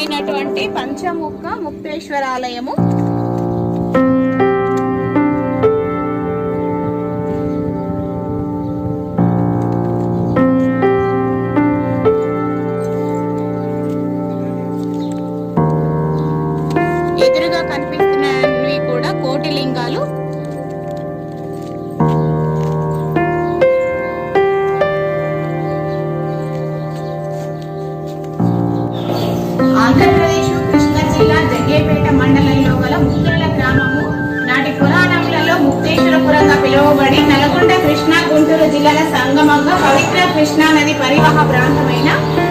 ప్రసిద్ధమైనటువంటి పంచముఖ ముక్తేశ్వరాలయము. కృష్ణా నది పరివాహ ప్రాంతమైన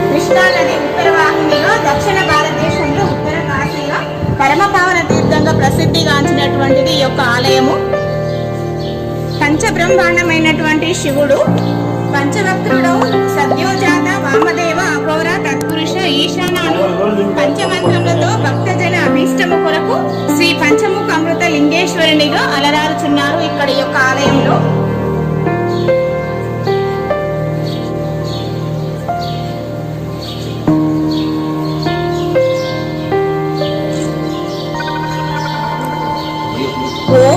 కృష్ణా నది ఉత్తర వాహినిలో దక్షిణ భారతదేశంలో ఉత్తర కాశీగా పరమపావన తీర్థంగా ప్రసిద్ధిగాంచినటువంటిది ఈ యొక్క ఆలయము. పంచబ్రహ్మాండమైనటువంటి శివుడు పంచవక్రుడు సద్యోజాత వామదేవ అఘోర తత్పురుష ఈశానాను పంచమంత్రములతో భక్తజన అభీష్టము కొరకు శ్రీ పంచముఖ అమృత లింగేశ్వరునిగా అలరారుచున్నారు ఇక్కడ యొక్క ఆలయంలో.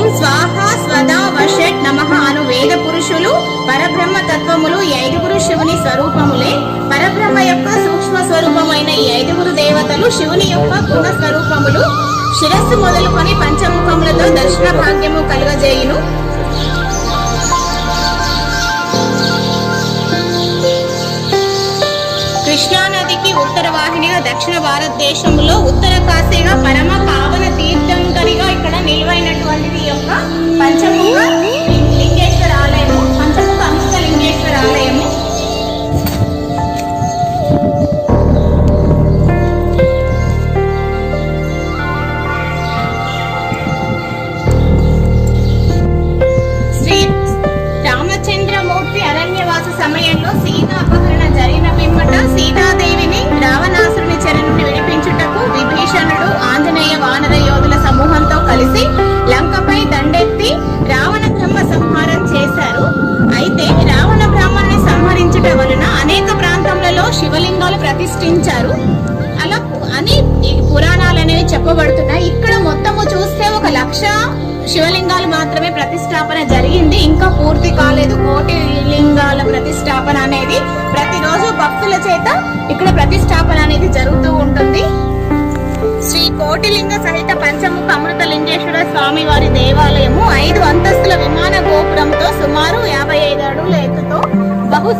ఓం స్వాహ స్వదా వషట్ నమ అను వేద పురుషులు పరబ్రహ్మ తత్వములు ఈ ఐదుగురు శివుని స్వరూపములే. పరబ్రహ్మ యొక్క సూక్ష్మ స్వరూపమైన ఈ ఐదుగురు దేవతలు శివుని యొక్క గుణ స్వరూపములు. శిరస్సు మొదలుకొని పంచముఖములతో దర్శన భాగ్యము కలుగజేయును. కృష్ణా నదికి ఉత్తర వాహినిగా దక్షిణ భారతదేశంలో ఉత్తర కాశీగా అనేవి ఇక్కడ మొత్తము చూస్తే ఒక లక్ష శివలింగాలు మాత్రమే ప్రతిష్టాపన జరిగింది. ఇంకా పూర్తి కాలేదు. కోటి లింగాల ప్రతిష్టాపన అనేది ప్రతిరోజు భక్తుల చేత ఇక్కడ ప్రతిష్టాపన అనేది జరుగుతూ ఉంటుంది. శ్రీ కోటిలింగ సహిత పంచముఖ అమృత లింగేశ్వర స్వామి వారి దేవాలయము ఐదు అంతస్తుల విమాన గోపురంతో సుమారు యాభై ఐదు అడుగుల ఎత్తుతో బహు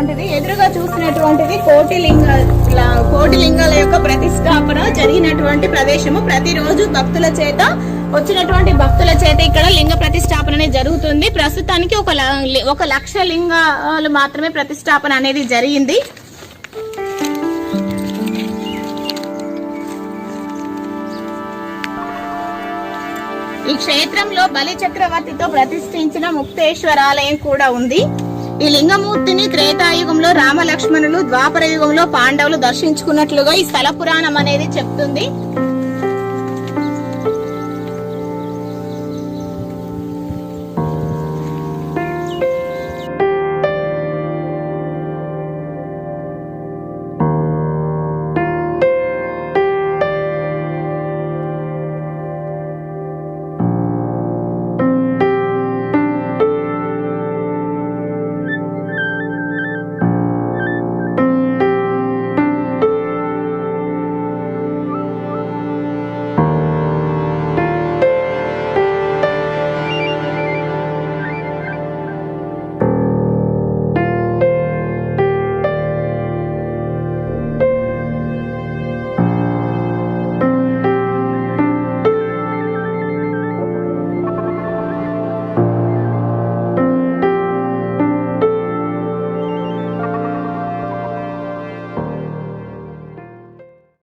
సుందరముగా ఎదురుగా చూసినటువంటిది కోటిలింగ కోటిలింగాల యొక్క ప్రతిష్టాపన జరిగినటువంటి ప్రదేశము. ప్రతిరోజు భక్తుల చేత వచ్చినటువంటి భక్తుల చేత ఇక్కడ లింగ ప్రతిష్టాపన అనేది జరుగుతుంది. ప్రస్తుతానికి ఒక ఒక లక్ష లింగాలు మాత్రమే ప్రతిష్టాపన అనేది జరిగింది. ఈ క్షేత్రంలో బలి చక్రవర్తితో ప్రతిష్ఠించిన ముక్తేశ్వర ఆలయం కూడా ఉంది. ఈ లింగమూర్తిని త్రేతాయుగంలో రామ లక్ష్మణులు ద్వాపర యుగంలో పాండవులు దర్శించుకున్నట్లుగా ఈ స్థల పురాణం అనేది చెప్తుంది.